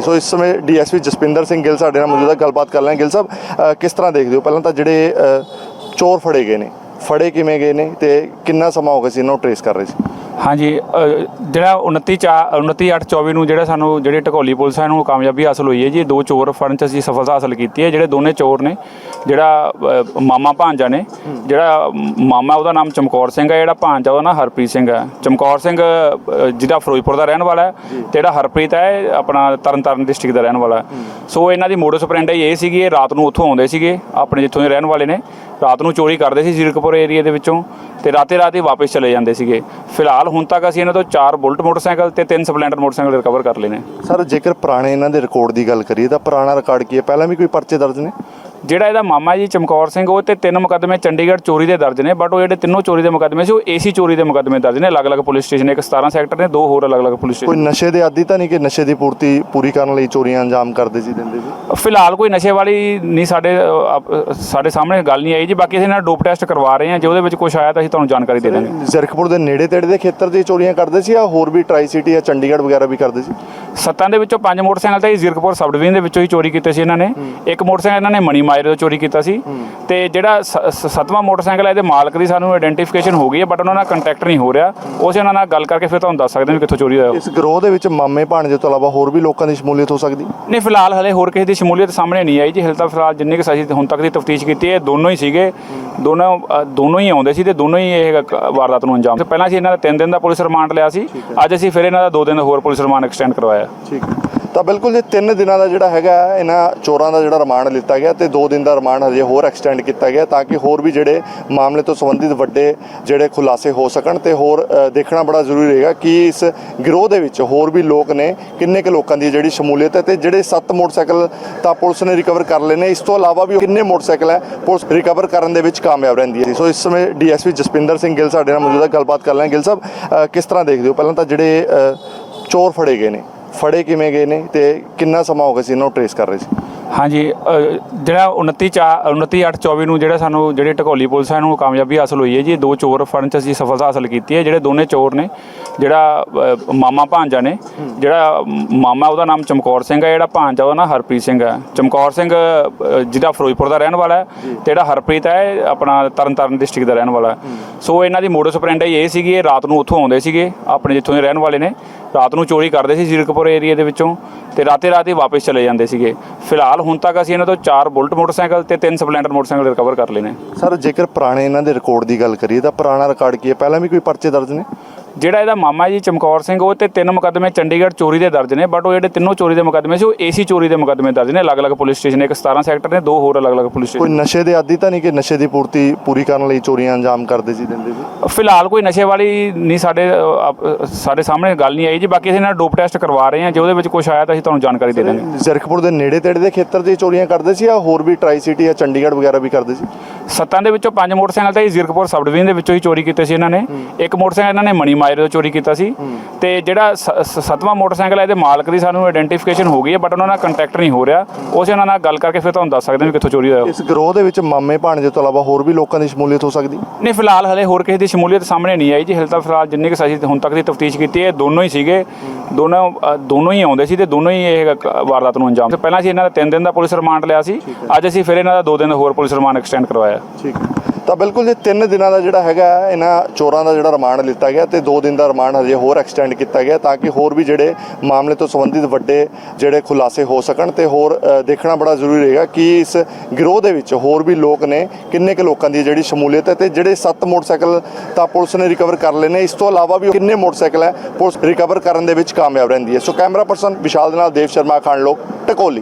ਸੀ। ਸੋ ਇਸ ਸਮੇਂ ਡੀਐਸਪੀ ਜਸਪਿੰਦਰ ਸਿੰਘ ਗਿੱਲ ਸਾਡੇ ਨਾਲ ਮੌਜੂਦ ਹੈ। ਗੱਲਬਾਤ ਕਰ ਲੈਣ। ਗਿੱਲ ਸਾਹਿਬ ਕਿਸ ਤਰ੍ਹਾਂ ਦੇਖਦੇ ਹੋ? ਪਹਿਲਾਂ ਤਾਂ ਜਿਹੜੇ ਚੋਰ ਫੜੇ ਗਏ ਨੇ, ਫੜੇ ਕਿਵੇਂ ਗਏ ਨੇ ਤੇ ਕਿੰਨਾ ਸਮਾਂ ਹੋ ਗਿਆ ਸੀ ਇਹਨਾਂ ਨੂੰ ਟਰੇਸ ਕਰ ਰਹੇ ਸੀ? ਹਾਂਜੀ ਅ, ਜਿਹੜਾ 29 ਚਾ 29 8 24 ਨੂੰ ਜਿਹੜਾ ਸਾਨੂੰ ਜਿਹੜੀ ਢਕੋਲੀ ਪੁਲਿਸ ਹੈ ਨੂੰ ਕਾਮਯਾਬੀ ਹਾਸਲ ਹੋਈ ਹੈ ਜੀ ਦੋ ਚੋਰ ਫੜਨ ਚ ਅਸੀਂ ਸਫਲਤਾ ਹਾਸਲ ਕੀਤੀ ਹੈ। ਜਿਹੜੇ ਦੋਨੇ ਚੋਰ ਨੇ ਜਿਹੜਾ ਅ, ਮਾਮਾ ਭਾਂਜਾ ਨੇ ਜਿਹੜਾ ਮਾਮਾ ਉਹਦਾ ਨਾਮ ਚਮਕੌਰ ਸਿੰਘ ਹੈ ਜਿਹੜਾ ਭਾਂਜਾ ਉਹਦਾ ਨਾਮ ਹਰਪ੍ਰੀਤ ਸਿੰਘ ਹੈ। ਚਮਕੌਰ ਸਿੰਘ ਅ, ਜਿਹਦਾ ਫਿਰੋਜ਼ਪੁਰ ਦਾ ਰਹਿਣ ਵਾਲਾ ਹੈ ਤੇ ਜਿਹੜਾ ਹਰਪ੍ਰੀਤ ਹੈ ਇਹ ਆਪਣਾ ਤਰਨਤਾਰਨ ਡਿਸਟ੍ਰਿਕਟ ਦਾ ਰਹਿਣ ਵਾਲਾ ਹੈ। ਸੋ ਇਹਨਾਂ ਦੀ ਮੋਡਸ ਆਪਰੈਂਡੀ ਇਹ ਸੀਗੀ ਇਹ ਰਾਤ ਨੂੰ ਉੱਥੋਂ ਆਉਂਦੇ ਸੀਗੇ ਆਪਣੇ ਜਿੱਥੋਂ ਦੇ ਰਹਿਣ ਵਾਲੇ ਨੇ। ਰਾਤ ਨੂੰ ਚੋਰੀ ਕਰਦੇ ਸੀ ਜ਼ੀਰਕਪੁਰ ਏਰੀਆ ਦੇ ਵਿੱਚੋਂ ਤੇ ਰਾਤੇ ਰਾਤੇ ਵਾਪਸ ਚਲੇ ਜਾਂਦੇ ਸੀਗੇ। ਫਿਲਹਾਲ ਹੁਣ ਤੱਕ ਅਸੀਂ ਇਹਨਾਂ ਤੋਂ ਚਾਰ ਬੁਲਟ ਮੋਟਰਸਾਈਕਲ ਤੇ ਤਿੰਨ ਸਪਲੈਂਡਰ ਮੋਟਰਸਾਈਕਲ ਰਿਕਵਰ ਕਰ ਲਏ ਨੇ। ਸਰ, ਜੇਕਰ ਪੁਰਾਣੇ ਇਹਨਾਂ ਦੇ ਰਿਕਾਰਡ ਦੀ ਗੱਲ ਕਰੀਏ ਤਾਂ ਪੁਰਾਣਾ ਰਿਕਾਰਡ ਕੀ ਹੈ? ਪਹਿਲਾਂ ਵੀ ਕੋਈ ਪਰਚੇ ਦਰਜ ਨੇ? ਜਿਹੜਾ ਇਹਦਾ ਮਾਮਾ ਜੀ ਚਮਕੌਰ ਸਿੰਘ ਉਹ ਤੇ ਤਿੰਨ ਮੁਕੱਦਮੇ ਚੰਡੀਗੜ੍ਹ ਚੋਰੀ ਦੇ ਦਰਜ ਨੇ ਬਟ ਉਹ ਜਿਹੜੇ ਤਿੰਨੋਂ ਚੋਰੀ ਦੇ ਮੁਕੱਦਮੇ ਸੀ ਉਹ ਏਸੀ ਚੋਰੀ ਦੇ ਮੁਕੱਦਮੇ ਦਰਜ ਨੇ ਅਲੱਗ-ਅਲੱਗ ਪੁਲਿਸ ਸਟੇਸ਼ਨ ਇੱਕ 17 ਸੈਕਟਰ ਨੇ ਦੋ ਹੋਰ ਅਲੱਗ-ਅਲੱਗ ਪੁਲਿਸ ਕੋਈ ਸਟੇਸ਼ਨ ਨਸ਼ੇ ਦੇ ਆਦੀ ਤਾਂ ਨਹੀਂ ਕਿ ਨਸ਼ੇ ਦੀ ਪੂਰਤੀ ਪੂਰੀ ਕਰਨ ਲਈ ਚੋਰੀਆਂ ਅੰਜਾਮ ਕਰਦੇ ਸੀ ਦਿੰਦੇ ਸੀ? ਫਿਲਹਾਲ ਕੋਈ ਨਸ਼ੇ ਵਾਲੀ ਨਹੀਂ ਸਾਡੇ ਅ, ਸਾਡੇ ਸਾਹਮਣੇ ਗੱਲ ਨਹੀਂ ਆਈ ਜੀ ਬਾਕੀ ਅਸੀਂ ਇਹਨਾਂ ਡੋਪ ਟੈਸਟ ਕਰਵਾ ਰਹੇ ਹਾਂ ਜੇ ਉਹਦੇ ਵਿੱਚ ਕੁਝ ਆਇਆ ਤਾਂ ਅਸੀਂ ਤੁਹਾਨੂੰ ਜਾਣਕਾਰੀ ਦੇ ਦਾਂਗੇ ਜ਼ਰਕਪੁਰ ਦੇ ਨੇੜੇ ਤੇੜੇ ਦੇ ਖੇਤਰ 'ਚ ਹੀ ਚੋਰੀਆਂ ਕਰਦੇ ਸੀ ਜਾਂ ਹੋਰ ਵੀ ਟਰਾਈ ਸਿਟੀ ਜਾਂ ਚੰਡੀਗੜ੍ਹ ਵਗੈਰਾ ਵੀ ਕਰਦੇ ਸੀ? ਸੱਤਾਂ ਦੇ ਵਿੱਚੋਂ ਪੰਜ ਮੋਟਰਸਾਈਕਲ ਤਾਂ ਇਹ ਜ਼ੀਰਕਪੁਰ ਸਬ ਡਿਵੀਜ਼ਨ ਦੇ ਵਿੱਚੋਂ ਹੀ ਚੋਰੀ ਕੀਤੇ ਸੀ ਇਹਨਾਂ ਨੇ। ਇੱਕ ਮੋਟਰਸਾਈਕਲ ਇਹਨਾਂ ਨੇ ਮਣੀ ਮਾਜਰੇ ਤੋਂ ਚੋਰੀ ਕੀਤਾ ਸੀ। ਤੇ ਜਿਹੜਾ ਸੱਤਵਾਂ ਮੋਟਰਸਾਈਕਲ ਹੈ ਇਹਦੇ ਮਾਲਕ ਦੀ ਸਾਨੂੰ ਆਇਡੈਂਟੀਫਿਕੇਸ਼ਨ ਹੋ ਗਈ ਹੈ ਬਟ ਉਹਨਾਂ ਨਾਲ ਕੰਟੈਕਟ ਨਹੀਂ ਹੋ ਰਿਹਾ। ਉਸ ਉਹਨਾਂ ਨਾਲ ਗੱਲ ਕਰਕੇ ਫਿਰ ਤੁਹਾਨੂੰ ਦੱਸ ਸਕਦੇ ਹਾਂ ਵੀ ਕਿੱਥੋਂ ਚੋਰੀ ਹੋਇਆ। ਇਸ ਗਰੋਹ ਦੇ ਵਿੱਚ ਮਾਮੇ ਭਾਣਜੇ ਤੋਂ ਇਲਾਵਾ ਹੋਰ ਵੀ ਲੋਕਾਂ ਦੀ ਸ਼ਮੂਲੀਅਤ ਹੋ ਸਕਦੀ? ਨਹੀਂ ਫਿਲਹਾਲ ਹਲੇ ਹੋਰ ਕਿਸੇ ਦੀ ਸ਼ਮੂਲੀਅਤ ਸਾਹਮਣੇ ਨਹੀਂ ਆਈ ਜੀ। ਹਲੇ ਤਾਂ ਫਿਲਹਾਲ ਜਿੰਨੇ ਕਿ ਅਸੀਂ ਹੁਣ ਤੱਕ ਦੀ ਤਫਤੀਸ਼ ਕੀਤੀ ਹੈ ਦੋਨੋਂ ਹੀ ਸੀਗੇ। ਦੋਨੋਂ ਦੋਨੋਂ ਹੀ ਆਉਂਦੇ ਸੀ ਤੇ ਦੋਨੋਂ ਹੀ ਇਹ ਵਾਰਦਾਤ ਨੂੰ ਅੰਜਾਮ ਤੇ ਪਹਿਲਾਂ ਅਸੀਂ ਇਹਨਾਂ ਦਾ 3 ਦਿਨ ਦਾ ਪੁਲਿਸ ਰਿਮਾਂਡ ਲਿਆ ਸੀ। ਅੱਜ ਅਸੀਂ ਫਿਰ ਇਹਨਾਂ ਦਾ 2 ਦਿਨ ਦਾ ਹੋਰ ਪੁਲਿਸ ਰਿਮਾਂਡ ਐਕਸਟੈਂਡ ਕਰਵਾਇਆ। ਠੀਕ ਤਾਂ ਬਿਲਕੁਲ ਜੇ 3 ਦਿਨਾਂ ਦਾ ਜਿਹੜਾ ਹੈਗਾ ਇਹਨਾਂ ਚੋਰਾਂ ਦਾ ਜਿਹੜਾ ਰਿਮਾਂਡ ਲਿੱਤਾ ਗਿਆ ਤੇ 2 ਦਿਨ ਦਾ ਰਿਮਾਂਡ ਹਜੇ ਹੋਰ ਐਕਸਟੈਂਡ ਕੀਤਾ ਗਿਆ ਤਾਂ ਕਿ ਹੋਰ ਵੀ ਜਿਹੜੇ ਮਾਮਲੇ ਤੋਂ ਸੰਬੰਧਿਤ ਵੱਡੇ ਜਿਹੜੇ ਖੁਲਾਸੇ ਹੋ ਸਕਣ ਤੇ ਹੋਰ ਦੇਖਣਾ ਬੜਾ ਜ਼ਰੂਰੀ ਰਹੇਗਾ ਕਿ ਇਸ ਗਿਰੋਹ ਦੇ ਵਿੱਚ ਹੋਰ ਵੀ ਲੋਕ ਨੇ, ਕਿੰਨੇ ਕੁ ਲੋਕਾਂ ਦੀ ਜਿਹੜੀ ਸ਼ਮੂਲੀਅਤ ਹੈ ਤੇ ਜਿਹੜੇ 7 ਮੋਟਰਸਾਈਕਲ ਤਾਂ ਪੁਲਿਸ ਨੇ ਰਿਕਵਰ ਕਰ ਲਏ ਨੇ, ਇਸ ਤੋਂ ਇਲਾਵਾ ਵੀ ਕਿੰਨੇ ਮੋਟਰਸਾਈਕਲ ਹੈ, ਪੁਲਿਸ ਰਿਕਵਰ ਕਰਨ ਦੇ ਵਿੱਚ ਕਾਮਯਾਬ ਰਹਿੰਦੀ ਹੈ ਸੋ ਇਸ ਸਮੇਂ ਡੀਐਸਪੀ ਜਸਪਿੰਦਰ ਸਿੰਘ ਗਿੱਲ ਸਾਡੇ ਨਾਲ ਮੌਜੂਦ ਹੈ ਗੱਲਬਾਤ ਕਰ ਲੈਣ ਗਿੱਲ ਸਾਹਿਬ ਕਿਸ ਤਰ੍ਹਾਂ ਦੇਖਦੇ ਹੋ? ਪਹਿਲਾਂ ਤਾਂ ਜਿਹੜੇ ਚੋਰ ਫੜੇ ਗਏ ਨੇ। ਫੜੇ ਕਿਵੇਂ ਗਏ ਨੇ ਤੇ ਕਿੰਨਾ ਸਮਾਂ ਹੋ ਗਿਆ ਸੀ ਇਹਨਾਂ ਨੂੰ ਟਰੇਸ ਕਰ ਰਹੇ ਸੀ? ਹਾਂਜੀ ਜਿਹੜਾ 29 ਚਾ 29 8 24 ਨੂੰ ਜਿਹੜਾ ਸਾਨੂੰ ਜਿਹੜੀ ਟਕੋਲੀ ਪੁਲਿਸ ਹੈ ਨੂੰ ਕਾਮਯਾਬੀ ਹਾਸਲ ਹੋਈ ਹੈ ਜੀ। ਦੋ ਚੋਰ ਫੜਨ ਚ ਅਸੀਂ ਸਫਲਤਾ ਹਾਸਲ ਕੀਤੀ ਹੈ। ਜਿਹੜੇ ਦੋਨੇ ਚੋਰ ਨੇ, ਜਿਹੜਾ ਮਾਮਾ ਭਾਂਜਾ ਨੇ, ਜਿਹੜਾ ਮਾਮਾ ਉਹਦਾ ਨਾਮ ਚਮਕੌਰ ਸਿੰਘ ਹੈ ਜਿਹੜਾ ਭਾਂਜਾ ਉਹਦਾ ਨਾਮ ਹਰਪ੍ਰੀਤ ਸਿੰਘ ਹੈ ਚਮਕੌਰ ਸਿੰਘ ਜਿਹੜਾ ਫਿਰੋਜ਼ਪੁਰ ਦਾ ਰਹਿਣ ਵਾਲਾ ਹੈ ਤੇ ਜਿਹੜਾ ਹਰਪ੍ਰੀਤ ਹੈ ਆਪਣਾ ਤਰਨਤਾਰਨ ਡਿਸਟ੍ਰਿਕਟ ਦਾ ਰਹਿਣ ਵਾਲਾ ਸੋ ਇਹਨਾਂ ਦੀ ਮੋਡਸ ਆਪਰੈਂਡੀ ਇਹ ਸੀਗੀ, ਇਹ ਰਾਤ ਨੂੰ ਉੱਥੋਂ ਆਉਂਦੇ ਸੀਗੇ, ਆਪਣੇ ਜਿੱਥੋਂ ਦੇ ਰਹਿਣ ਵਾਲੇ ਨੇ। ਰਾਤ ਨੂੰ ਚੋਰੀ ਕਰਦੇ ਸੀ ਜ਼ੀਰਕਪੁਰ ਏਰੀਆ ਦੇ ਵਿੱਚੋਂ ਤੇ ਰਾਤੇ ਰਾਤੇ ਵਾਪਸ ਚਲੇ ਜਾਂਦੇ ਸੀਗੇ। ਫਿਲਹਾਲ ਹੁਣ ਤੱਕ ਅਸੀਂ ਇਹਨਾਂ ਤੋਂ ਚਾਰ ਬੁਲਟ ਮੋਟਰਸਾਈਕਲ ਤੇ ਤਿੰਨ ਸਪਲੈਂਡਰ ਮੋਟਰਸਾਈਕਲ ਰਿਕਵਰ ਕਰ ਲਏ ਨੇ। ਸਰ, ਜੇਕਰ ਪੁਰਾਣੇ ਇਹਨਾਂ ਦੇ ਰਿਕਾਰਡ ਦੀ ਗੱਲ ਕਰੀਏ ਤਾਂ ਪੁਰਾਣਾ ਰਿਕਾਰਡ ਕੀ ਹੈ? ਪਹਿਲਾਂ ਵੀ ਕੋਈ ਪਰਚੇ ਦਰਜ ਨੇ? ਜਿਹੜਾ ਇਹਦਾ ਮਾਮਾ ਜੀ ਚਮਕੌਰ ਸਿੰਘ ਉਹ ਤੇ ਤਿੰਨ ਮੁਕੱਦਮੇ ਚੰਡੀਗੜ੍ਹ ਚੋਰੀ ਦੇ ਦਰਜ ਨੇ ਬਟ ਉਹ ਜਿਹੜੇ ਤਿੰਨੋਂ ਚੋਰੀ ਦੇ ਮੁਕੱਦਮੇ ਸੀ ਉਹ ਏਸੀ ਚੋਰੀ ਦੇ ਮੁਕੱਦਮੇ ਦਰਜ ਨੇ ਅਲੱਗ-ਅਲੱਗ ਪੁਲਿਸ ਸਟੇਸ਼ਨ ਇੱਕ 17 ਸੈਕਟਰ ਨੇ ਦੋ ਹੋਰ ਅਲੱਗ-ਅਲੱਗ ਪੁਲਿਸ ਕੋਈ ਸਟੇਸ਼ਨ ਨਸ਼ੇ ਦੇ ਆਦੀ ਤਾਂ ਨਹੀਂ ਕਿ ਨਸ਼ੇ ਦੀ ਪੂਰਤੀ ਪੂਰੀ ਕਰਨ ਲਈ ਚੋਰੀਆਂ ਅੰਜਾਮ ਕਰਦੇ ਸੀ ਦਿੰਦੇ ਸੀ? ਫਿਲਹਾਲ ਕੋਈ ਨਸ਼ੇ ਵਾਲੀ ਨਹੀਂ ਸਾਡੇ ਅ, ਸਾਡੇ ਸਾਹਮਣੇ ਗੱਲ ਨਹੀਂ ਆਈ ਜੀ ਬਾਕੀ ਅਸੀਂ ਇਹਨਾਂ ਡੋਪ ਟੈਸਟ ਕਰਵਾ ਰਹੇ ਹਾਂ ਜੇ ਉਹਦੇ ਵਿੱਚ ਕੁਝ ਆਇਆ ਤਾਂ ਅਸੀਂ ਤੁਹਾਨੂੰ ਜਾਣਕਾਰੀ ਦੇ ਦਾਂਗੇ ਜ਼ਰਕਪੁਰ ਦੇ ਨੇੜੇ ਤੇੜੇ ਦੇ ਖੇਤਰ 'ਚ ਹੀ ਚੋਰੀਆਂ ਕਰਦੇ ਸੀ ਜਾਂ ਹੋਰ ਵੀ ਟਰਾਈ ਸਿਟੀ ਜਾਂ ਚੰਡੀਗੜ੍ਹ ਵਗੈਰਾ ਵੀ ਕਰਦੇ ਸੀ? ਸੱਤਾਂ ਦੇ ਵਿੱਚੋਂ ਪੰਜ ਮੋਟਰਸਾਈਕਲ ਤਾਂ ਇਹ ਜ਼ੀਰਕਪੁਰ ਸਬ ਡਿਵੀਜ਼ਨ ਦੇ ਵਿੱਚੋਂ ਹੀ ਚੋਰੀ ਕੀਤੇ ਸੀ ਇਹਨਾਂ ਨੇ। ਇੱਕ ਮੋਟਰਸਾਈਕਲ ਇਹਨਾਂ ਨੇ ਮਣੀ ਮਾਜਰੇ ਤੋਂ ਚੋਰੀ ਕੀਤਾ ਸੀ। ਤੇ ਜਿਹੜਾ ਸ- ਸ- ਸੱਤਵਾਂ ਮੋਟਰਸਾਈਕਲ ਹੈ ਇਹਦੇ ਮਾਲਕ ਦੀ ਸਾਨੂੰ ਆਇਡੈਂਟੀਫਿਕੇਸ਼ਨ ਹੋ ਗਈ ਹੈ ਬਟ ਉਹਨਾਂ ਨਾਲ ਕੰਟੈਕਟ ਨਹੀਂ ਹੋ ਰਿਹਾ। ਉਸ ਉਹਨਾਂ ਨਾਲ ਗੱਲ ਕਰਕੇ ਫਿਰ ਤੁਹਾਨੂੰ ਦੱਸ ਸਕਦੇ ਹਾਂ ਕਿੱਥੋਂ ਚੋਰੀ ਹੋਇਆ। ਇਸ ਗਰੋਹ ਦੇ ਵਿੱਚ ਮਾਮੇ ਭਾਣਜੇ ਤੋਂ ਇਲਾਵਾ ਹੋਰ ਵੀ ਲੋਕਾਂ ਦੀ ਸ਼ਮੂਲੀਅਤ ਹੋ ਸਕਦੀ? ਨਹੀਂ ਫਿਲਹਾਲ ਹਲੇ ਹੋਰ ਕਿਸੇ ਦੀ ਸ਼ਮੂਲੀਅਤ ਸਾਹਮਣੇ ਨਹੀਂ ਆਈ ਜੀ। ਹਲੇ ਤਾਂ ਫਿਲਹਾਲ ਜਿੰਨੇ ਕਿ ਅਸੀਂ ਹੁਣ ਤੱਕ ਦੀ ਤਫਤੀਸ਼ ਕੀਤੀ ਹੈ ਦੋਨੋਂ ਹੀ ਸੀਗੇ। ਦੋਨੋਂ ਦੋਨੋਂ ਹੀ ਆਉਂਦੇ ਸੀ ਤੇ ਦੋਨੋਂ ਹੀ ਇਹ ਵਾਰਦਾਤ ਨੂੰ ਅੰਜਾਮ ਪਹਿਲਾਂ ਅਸੀਂ ਇਹਨਾਂ ਦਾ 3 ਦਿਨ ਦਾ ਪੁਲਿਸ ਰਿਮਾਂਡ ਲਿਆ ਸੀ। ਅੱਜ ਅਸੀਂ ਫਿਰ ਇਹਨਾਂ ਦਾ 2 ਦਿਨ ਹੋਰ ਪੁਲਿਸ ਰਿਮਾਂਡ ਐਕਸਟੈਂਡ ਕਰਵਾਇਆ ਠੀਕ ਤਾਂ ਬਿਲਕੁਲ ਜੇ 3 ਦਿਨਾਂ ਦਾ ਜਿਹੜਾ ਹੈਗਾ, ਇਹਨਾਂ ਚੋਰਾਂ ਦਾ ਜਿਹੜਾ ਰਿਮਾਂਡ ਲਿੱਤਾ ਗਿਆ ਤੇ 2 ਦਿਨ ਦਾ ਰਿਮਾਂਡ ਹਜੇ ਹੋਰ ਐਕਸਟੈਂਡ ਕੀਤਾ ਗਿਆ ਤਾਂ ਕਿ ਹੋਰ ਵੀ ਜਿਹੜੇ ਮਾਮਲੇ ਤੋਂ ਸੰਬੰਧਿਤ ਵੱਡੇ ਜਿਹੜੇ ਖੁਲਾਸੇ ਹੋ ਸਕਣ ਤੇ ਹੋਰ ਦੇਖਣਾ ਬੜਾ ਜ਼ਰੂਰੀ ਰਹੇਗਾ ਕਿ ਇਸ ਗਿਰੋਹ ਦੇ ਵਿੱਚ ਹੋਰ ਵੀ ਲੋਕ ਨੇ, ਕਿੰਨੇ ਕੁ ਲੋਕਾਂ ਦੀ ਜਿਹੜੀ ਸ਼ਮੂਲੀਅਤ ਹੈ ਤੇ ਜਿਹੜੇ 7 ਮੋਟਰਸਾਈਕਲ ਤਾਂ ਪੁਲਿਸ ਨੇ ਰਿਕਵਰ ਕਰ ਲਏ ਨੇ। ਇਸ ਤੋਂ ਇਲਾਵਾ ਵੀ ਕਿੰਨੇ ਮੋਟਰਸਾਈਕਲ ਹੈ, ਪੁਲਿਸ ਰਿਕਵਰ ਕਰਨ ਦੇ ਵਿੱਚ ਕਾਮਯਾਬ ਰਹਿੰਦੀ ਹੈ। ਸੋ ਕੈਮਰਾ ਪਰਸਨ ਵਿਸ਼ਾਲ ਦੇ ਨਾਲ ਦੇਵ ਸ਼ਰਮਾ ਖਾਨ ਲੋਕ, ਟਕੋਲੀ।